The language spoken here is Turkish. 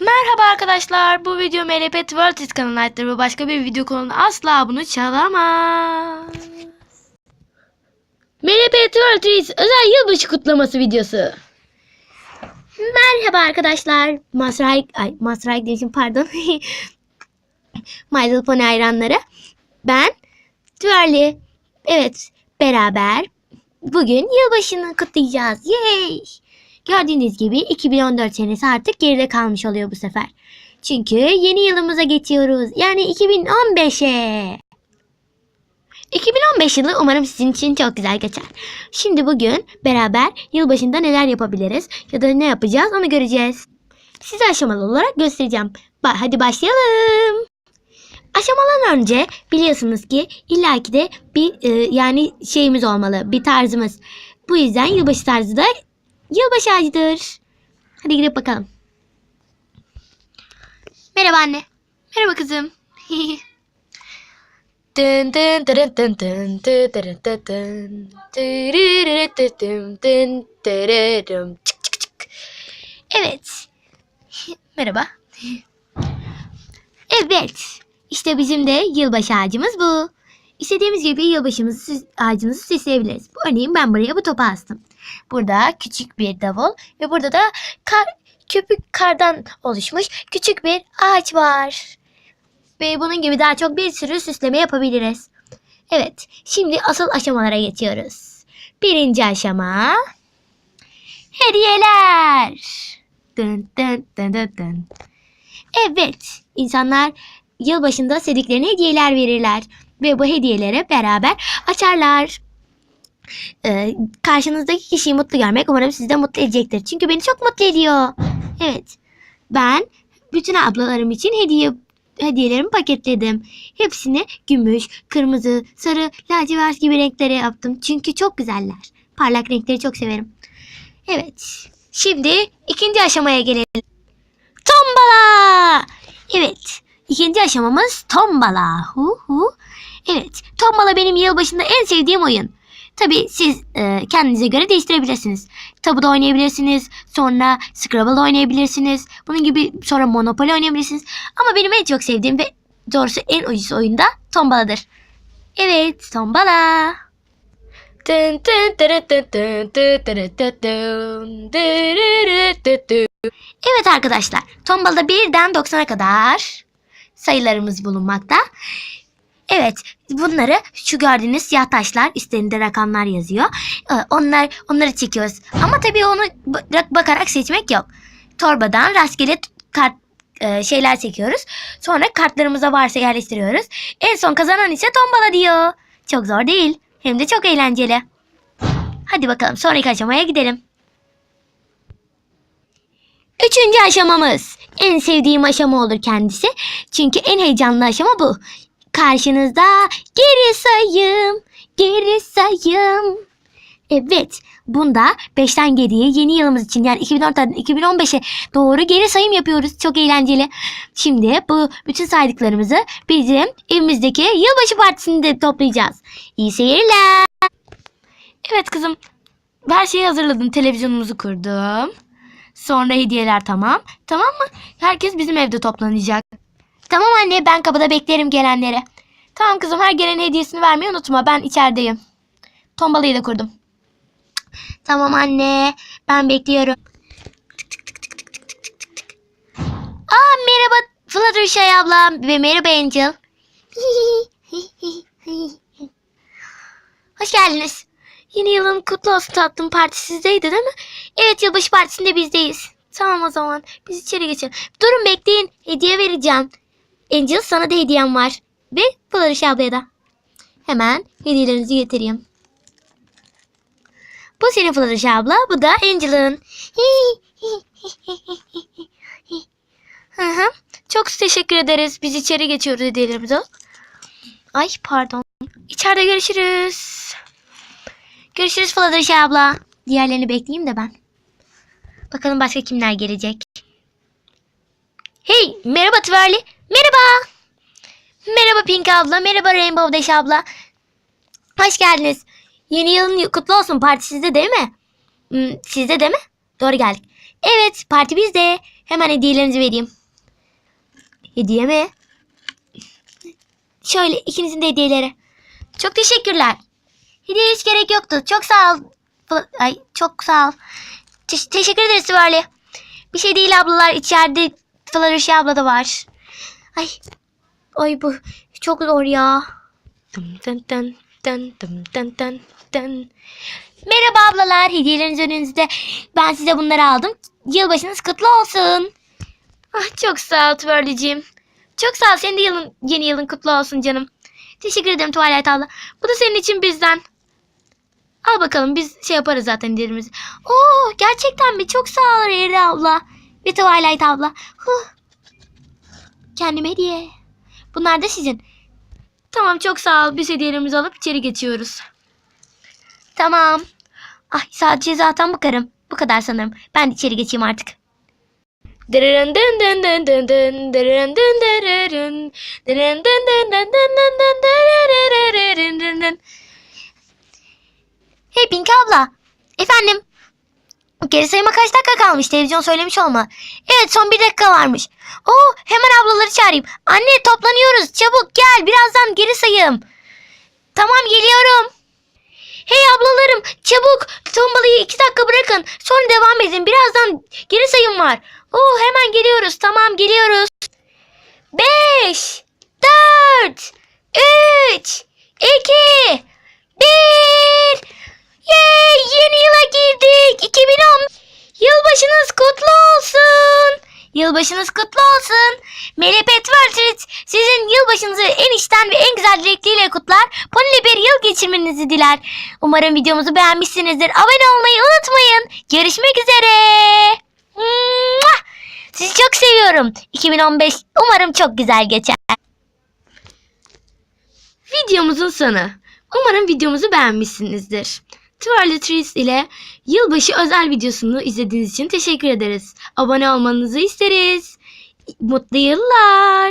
Merhaba arkadaşlar. Bu video MLP World is kanalına aittir ve başka bir video konusunda asla bunu çalamaz. MLP World is özel yılbaşı kutlaması videosu. Merhaba arkadaşlar. Masraik, ay Masraik demişim pardon. My Little Pony hayranları. Ben Twirly. Evet beraber bugün yılbaşını kutlayacağız. Yay! Gördüğünüz gibi 2014 senesi artık geride kalmış oluyor bu sefer. Çünkü yeni yılımıza geçiyoruz. Yani 2015'e. 2015 yılı umarım sizin için çok güzel geçer. Şimdi bugün beraber yılbaşında neler yapabiliriz ya da ne yapacağız onu göreceğiz. Size aşamalı olarak göstereceğim. Ba- hadi başlayalım. Aşamadan önce biliyorsunuz ki illaki de bir e, yani şeyimiz olmalı, bir tarzımız. Bu yüzden yılbaşı tarzı da Yılbaşı ağacıdır. Hadi gidip bakalım. Merhaba anne. Merhaba kızım. Evet. Merhaba. Evet. İşte bizim de yılbaşı ağacımız bu. İstediğimiz gibi yılbaşımızı ağacımızı süsleyebiliriz. Örneğin ben buraya bu topu astım. Burada küçük bir davul ve burada da kar, köpük kardan oluşmuş küçük bir ağaç var. Ve bunun gibi daha çok bir sürü süsleme yapabiliriz. Evet, şimdi asıl aşamalara geçiyoruz. Birinci aşama hediyeler. Dın dın dın dın dın. Evet, insanlar yılbaşında sevdiklerine hediyeler verirler ve bu hediyelere beraber açarlar. Ee, karşınızdaki kişiyi mutlu görmek umarım sizi de mutlu edecektir. Çünkü beni çok mutlu ediyor. Evet. Ben bütün ablalarım için hediye hediyelerimi paketledim. Hepsini gümüş, kırmızı, sarı, lacivert gibi renklere yaptım. Çünkü çok güzeller. Parlak renkleri çok severim. Evet. Şimdi ikinci aşamaya gelelim. Tombala! İkinci aşamamız tombala. Hu hu. Evet. Tombala benim yılbaşında en sevdiğim oyun. Tabii siz e, kendinize göre değiştirebilirsiniz. Tabuda oynayabilirsiniz. Sonra Scrabble oynayabilirsiniz. Bunun gibi sonra Monopoly oynayabilirsiniz. Ama benim en çok sevdiğim ve doğrusu en ucuz oyunda tombaladır. Evet tombala. Evet arkadaşlar tombalada 1'den 90'a kadar sayılarımız bulunmakta. Evet bunları şu gördüğünüz siyah taşlar üstlerinde rakamlar yazıyor. Ee, Onlar onları çekiyoruz. Ama tabii onu bak- bakarak seçmek yok. Torbadan rastgele kart e, şeyler çekiyoruz. Sonra kartlarımıza varsa yerleştiriyoruz. En son kazanan ise tombala diyor. Çok zor değil. Hem de çok eğlenceli. Hadi bakalım sonraki aşamaya gidelim. Üçüncü aşamamız. En sevdiğim aşama olur kendisi. Çünkü en heyecanlı aşama bu. Karşınızda geri sayım, geri sayım. Evet, bunda 5'ten geriye yeni yılımız için yani 2014'ten 2015'e doğru geri sayım yapıyoruz. Çok eğlenceli. Şimdi bu bütün saydıklarımızı bizim evimizdeki yılbaşı partisinde toplayacağız. İyi seyirler. Evet kızım, her şeyi hazırladım. Televizyonumuzu kurdum. Sonra hediyeler tamam. Tamam mı? Herkes bizim evde toplanacak. Tamam anne ben kapıda beklerim gelenleri. Tamam kızım her gelen hediyesini vermeyi unutma. Ben içerideyim. Tombalayı da kurdum. Tamam anne ben bekliyorum. Aa merhaba Fluttershy ablam ve merhaba Angel. Hoş geldiniz. Yeni yılın kutlu olsun tatlım partisi sizdeydi değil mi? Evet yılbaşı partisinde bizdeyiz. Tamam o zaman biz içeri geçelim. Durun bekleyin hediye vereceğim. Angel sana da hediyem var. Ve Fluttershy ablaya da. Hemen hediyelerinizi getireyim. Bu senin Fluttershy abla, bu da Angel'ın. Çok teşekkür ederiz. Biz içeri geçiyoruz hediyelerimizi. Ay pardon. İçeride görüşürüz. Görüşürüz Fluttershy abla. Diğerlerini bekleyeyim de ben. Bakalım başka kimler gelecek. Hey merhaba Twirly. Merhaba. Merhaba Pink abla. Merhaba Rainbow Dash abla. Hoş geldiniz. Yeni yılın kutlu olsun. Parti sizde değil mi? Hmm, sizde değil mi? Doğru geldik. Evet parti bizde. Hemen hediyelerinizi vereyim. Hediye mi? Şöyle ikinizin de hediyeleri. Çok teşekkürler. Hediye hiç gerek yoktu. Çok sağ ol. Ay çok sağ ol. Te- teşekkür ederiz Süvarli. Bir şey değil ablalar. İçeride Fluttershy abla da var. Ay. Ay bu çok zor ya. Dın dın dın dın dın dın dın dın. Merhaba ablalar. Hediyeleriniz önünüzde. Ben size bunları aldım. Yılbaşınız kutlu olsun. Ah, çok sağ ol Twirly'ciğim. Çok sağ ol. Senin de yılın, yeni yılın kutlu olsun canım. Teşekkür ederim Twilight abla. Bu da senin için bizden. Al bakalım biz şey yaparız zaten hediyelerimizi. Oo gerçekten mi? Çok sağ ol Riri abla. Ve Twilight abla. Huh. Kendime hediye. Bunlar da sizin. Tamam çok sağ ol. Biz hediyelerimizi alıp içeri geçiyoruz. Tamam. Ay sadece zaten bakarım. Bu kadar sanırım. Ben de içeri geçeyim artık. Dırırın. Hey Pink abla. Efendim. Geri sayıma kaç dakika kalmış? Televizyon söylemiş olma. Evet son bir dakika varmış. Oo hemen ablaları çağırayım. Anne toplanıyoruz. Çabuk gel. Birazdan geri sayım. Tamam geliyorum. Hey ablalarım çabuk tombalayı iki dakika bırakın. Sonra devam edin. Birazdan geri sayım var. Oo hemen geliyoruz. Tamam geliyoruz. Beş, dört, üç, iki, bir. Yay yeni yıla girdik. 2010. Yılbaşınız kutlu olsun. Yılbaşınız kutlu olsun. Melipet World sizin yılbaşınızı en içten ve en güzel dilekleriyle kutlar. Poni'yle bir yıl geçirmenizi diler. Umarım videomuzu beğenmişsinizdir. Abone olmayı unutmayın. Görüşmek üzere. Sizi çok seviyorum. 2015 umarım çok güzel geçer. Videomuzun sonu. Umarım videomuzu beğenmişsinizdir. Twirly Trees ile yılbaşı özel videosunu izlediğiniz için teşekkür ederiz. Abone olmanızı isteriz. Mutlu yıllar.